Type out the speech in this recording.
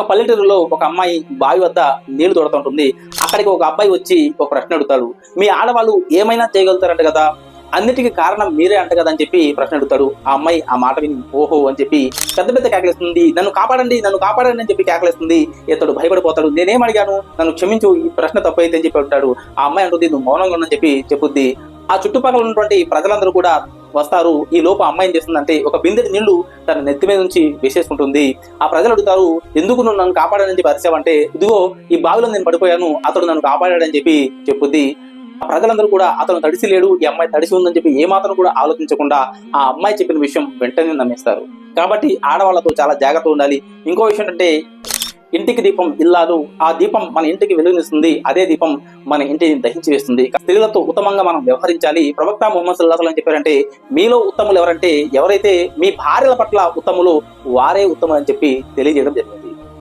ఒక పల్లెటూరులో ఒక అమ్మాయి బావి వద్ద నీళ్ళు తోడుతుంటుంది. అక్కడికి ఒక అబ్బాయి వచ్చి ఒక ప్రశ్న అడుగుతాడు. మీ ఆడవాళ్ళు ఏమైనా చేయగలుగుతారంట కదా? అన్నిటికీ కారణం మీరే అంట కదా అని చెప్పి ప్రశ్న అడుగుతాడు. ఆ అమ్మాయి ఆ మాట విని ఓహో అని చెప్పి పెద్ద పెద్ద కేకలేస్తుంది. నన్ను కాపాడండి నన్ను కాపాడండి అని చెప్పి కేకలేస్తుంది. ఇతడు భయపడిపోతాడు. నేనేం అడిగాను? నన్ను క్షమించు ఈ ప్రశ్న తప్పైతే అని చెప్పి అంటాడు. ఆ అమ్మాయి అంటుంది నువ్వు మౌనంగా ఉందని చెప్పి చెప్పుద్ది. ఆ చుట్టుపక్కల ఉన్నటువంటి ప్రజలందరూ కూడా వస్తారు. ఈ లోపు అమ్మాయి ఏం చేస్తుందంటే ఒక బిందెడి నీళ్ళు తన నెత్తి మీద నుంచి వేసేసుకుంటుంది. ఆ ప్రజలు అడుగుతారు ఎందుకు నువ్వు నన్ను కాపాడని చెప్పి ఇదిగో ఈ బావిలో నేను పడిపోయాను అతడు నన్ను కాపాడాడని చెప్పి చెప్పుద్ది. ఆ ప్రజలందరూ కూడా అతను తడిసి లేడు ఈ అమ్మాయి తడిసి ఉందని చెప్పి ఏ మాత్రం కూడా ఆలోచించకుండా ఆ అమ్మాయి చెప్పిన విషయం వెంటనే నమ్మేస్తారు. కాబట్టి ఆడవాళ్ళతో చాలా జాగ్రత్త ఉండాలి. ఇంకో విషయం ఏంటంటే ఇంటికి దీపం ఇల్లాలు ఆ దీపం మన ఇంటికి వెలుగునిస్తుంది. అదే దీపం మన ఇంటిని దహించి వేస్తుంది స్త్రీలతో ఉత్తమంగా మనం వ్యవహరించాలి. ప్రవక్త ముహమ్మద్ సల్లాహ్ అని చెప్పారంటే మీలో ఉత్తములు ఎవరంటే ఎవరైతే మీ భార్యల పట్ల ఉత్తములు వారే ఉత్తములు అని చెప్పి తెలియజేయడం జరిగింది.